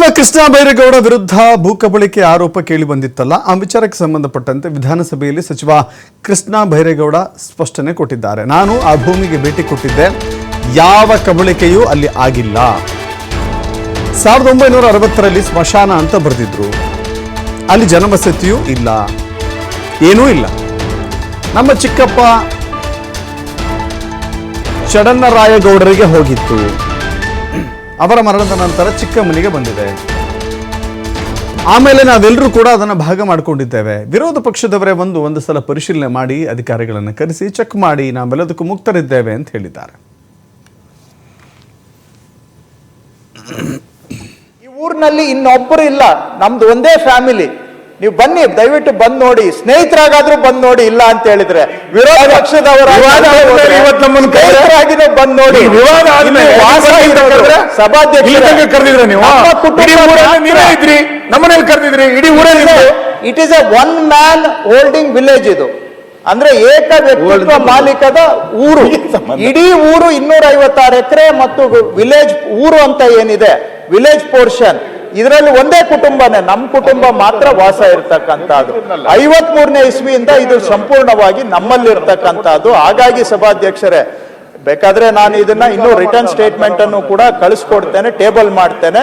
ಸಚಿವ ಕೃಷ್ಣ ಬೈರೇಗೌಡ ವಿರುದ್ಧ ಭೂಕಬಳಿಕೆ ಆರೋಪ ಕೇಳಿ ಬಂದಿತ್ತಲ್ಲ, ಆ ವಿಚಾರಕ್ಕೆ ಸಂಬಂಧಪಟ್ಟಂತೆ ವಿಧಾನಸಭೆಯಲ್ಲಿ ಸಚಿವ ಕೃಷ್ಣ ಬೈರೇಗೌಡ ಸ್ಪಷ್ಟನೆ ಕೊಟ್ಟಿದ್ದಾರೆ. ನಾನು ಆ ಭೂಮಿಗೆ ಭೇಟಿ ಕೊಟ್ಟಿದ್ದೆ. ಯಾವ ಕಬಳಿಕೆಯೂ ಅಲ್ಲಿ ಆಗಿಲ್ಲ. ಸಾವಿರದ ಒಂಬೈನೂರ ಅರವತ್ತರಲ್ಲಿ ಸ್ಮಶಾನ ಅಂತ ಬರೆದಿದ್ರು. ಅಲ್ಲಿ ಜನವಸತಿಯೂ ಇಲ್ಲ. ಏನೂ ಇಲ್ಲ. ನಮ್ಮ ಚಿಕ್ಕಪ್ಪ ಚಡನ್ನರಾಯಗೌಡರಿಗೆ ಹೋಗಿತ್ತು. ಅವರ ಮರಣದ ನಂತರ ಚಿಕ್ಕಮ್ಮನಿಗೆ ಬಂದಿದೆ. ಆಮೇಲೆ ನಾವೆಲ್ಲರೂ ಕೂಡ ಅದನ್ನು ಭಾಗ ಮಾಡಿಕೊಂಡಿದ್ದೇವೆ. ವಿರೋಧ ಪಕ್ಷದವರೇ ಒಂದು ಒಂದು ಸಲ ಪರಿಶೀಲನೆ ಮಾಡಿ, ಅಧಿಕಾರಿಗಳನ್ನು ಕರೆಸಿ, ಚೆಕ್ ಮಾಡಿ, ನಾವೆಲ್ಲದಕ್ಕೂ ಮುಕ್ತರಿದ್ದೇವೆ ಅಂತ ಹೇಳಿದ್ದಾರೆ. ಈ ಊರಿನಲ್ಲಿ ಇನ್ನೊಬ್ಬರು ಇಲ್ಲ, ನಮ್ದು ಒಂದೇ ಫ್ಯಾಮಿಲಿ. ನೀವು ಬನ್ನಿ ದಯವಿಟ್ಟು ಬಂದ್ ನೋಡಿ. ಸ್ನೇಹಿತರಾಗಾದ್ರೂ ಬಂದ್ ನೋಡಿ ಇಲ್ಲ ಅಂತ ಹೇಳಿದ್ರೆ. ವಿರೋಧ ಪಕ್ಷದವರ ವಿವಾದ ಆದ್ಮೇಲೆ ಇವತ್ತು ನಮ್ಮನ್ನ ಕರೆದ್ರೆ- ಸ್ನೇಹಿತರಾಗಿನೂ ಬಂದ್ ನೋಡಿ. ವಿವಾದ ಸಭಾಧ್ಯಕ್ಷ ಕರೆದಿದ್ರ ನೀವು? ಇದ್ರಿ. ನಮ್ಮನೇಲಿ ಕರೆದಿದ್ರಿ. ಇಡೀ ಊರಲ್ಲಿ. It is a one man holding village ಇದು. ಅಂದ್ರೆ ಏಕ ವ್ಯಕ್ತಿತ್ವ ಮಾಲೀಕದ ಊರು. ಇಡೀ ಊರು ಇನ್ನೂರ ಐವತ್ತಾರು ಎಕರೆ ಮತ್ತು ವಿಲೇಜ್ ಊರು ಅಂತ ಏನಿದೆ. ವಿಲೇಜ್ ಪೋರ್ಷನ್ ಇದರಲ್ಲಿ ಒಂದೇ ಕುಟುಂಬನೇ ನಮ್ಮ ಕುಟುಂಬ ಮಾತ್ರ ವಾಸ ಇರ್ತಕ್ಕಂಥದ್ದು. ಐವತ್ ಮೂರನೇ ಇಸ್ವಿಯಿಂದ ಇದು ಸಂಪೂರ್ಣವಾಗಿ ನಮ್ಮಲ್ಲಿ ಇರ್ತಕ್ಕಂಥದ್ದು ಹಾಗಾಗಿ ಸಭಾಧ್ಯಕ್ಷರೇ, ಬೇಕಾದ್ರೆ ನಾನು ಇದನ್ನ ಇನ್ನೂ ರಿಟರ್ನ್ ಸ್ಟೇಟ್ಮೆಂಟ್ ಅನ್ನು ಕೂಡ ಕಳಿಸ್ಕೊಡ್ತೇನೆ ಟೇಬಲ್ ಮಾಡ್ತೇನೆ.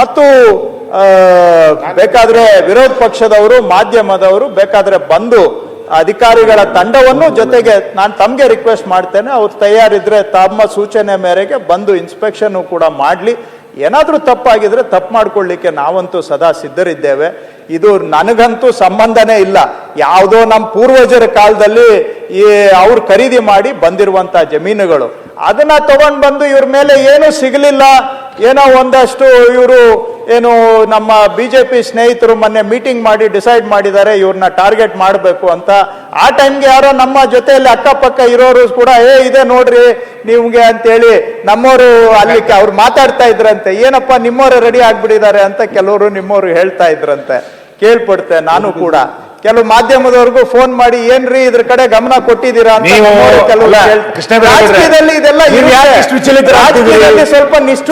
ಮತ್ತು ಬೇಕಾದ್ರೆ ವಿರೋಧ ಪಕ್ಷದವರು, ಮಾಧ್ಯಮದವರು, ಬೇಕಾದ್ರೆ ಬಂದು ಅಧಿಕಾರಿಗಳ ತಂಡವನ್ನು ಜೊತೆಗೆ ನಾನು ತಮಗೆ ರಿಕ್ವೆಸ್ಟ್ ಮಾಡ್ತೇನೆ. ಅವ್ರು ತಯಾರಿದ್ರೆ ತಮ್ಮ ಸೂಚನೆ ಮೇರೆಗೆ ಬಂದು ಇನ್ಸ್ಪೆಕ್ಷನ್ ಕೂಡ ಮಾಡಲಿ. ಏನಾದರೂ ತಪ್ಪಾಗಿದ್ರೆ ತಪ್ಪು ಮಾಡ್ಕೊಳ್ಳಿಕ್ಕೆ ನಾವಂತೂ ಸದಾ ಸಿದ್ಧರಿದ್ದೇವೆ. ಇದು ನನಗಂತೂ ಸಂಬಂಧನೇ ಇಲ್ಲ. ಯಾವುದೋ ನಮ್ಮ ಪೂರ್ವಜರ ಕಾಲದಲ್ಲಿ ಈ ಅವ್ರು ಖರೀದಿ ಮಾಡಿ ಬಂದಿರುವಂಥ ಜಮೀನುಗಳು. ಅದನ್ನ ತಗೊಂಡ್ ಬಂದು ಇವ್ರ ಮೇಲೆ ಏನೂ ಸಿಗಲಿಲ್ಲ. ಏನೋ ಒಂದಷ್ಟು ಇವರು ಏನು ನಮ್ಮ ಬಿಜೆಪಿ ಸ್ನೇಹಿತರು ಮೊನ್ನೆ ಮೀಟಿಂಗ್ ಮಾಡಿ ಡಿಸೈಡ್ ಮಾಡಿದ್ದಾರೆ ಇವ್ರನ್ನ ಟಾರ್ಗೆಟ್ ಮಾಡಬೇಕು ಅಂತ. ಆ ಟೈಮ್ಗೆ ಯಾರೋ ನಮ್ಮ ಜೊತೆಯಲ್ಲಿ ಅಕ್ಕಪಕ್ಕ ಇರೋರು ಕೂಡ ಏ ಇದೆ ನೋಡ್ರಿ ನಿಮ್ಗೆ ಅಂತೇಳಿ ನಮ್ಮವರು ಅಲ್ಲಿ ಅವ್ರು ಮಾತಾಡ್ತಾ ಇದ್ರಂತೆ. ಏನಪ್ಪ ನಿಮ್ಮವರು ರೆಡಿ ಆಗ್ಬಿಟ್ಟಿದ್ದಾರೆ ಅಂತ ಕೆಲವರು ನಿಮ್ಮವರು ಹೇಳ್ತಾ ಇದ್ರಂತೆ. ಕೇಳ್ಪಡ್ತೆ ನಾನು ಕೂಡ. ಕೆಲವು ಮಾಧ್ಯಮದವರೆಗೂ ಫೋನ್ ಮಾಡಿ ಏನ್ರಿ ಇದ್ರ ಕಡೆ ಗಮನ ಕೊಟ್ಟಿದ್ದೀರಾ ಅಂತ ರಾಜಕೀಯದಲ್ಲಿ ಇದೆಲ್ಲ ಸ್ವಲ್ಪ ನಿಷ್ಠು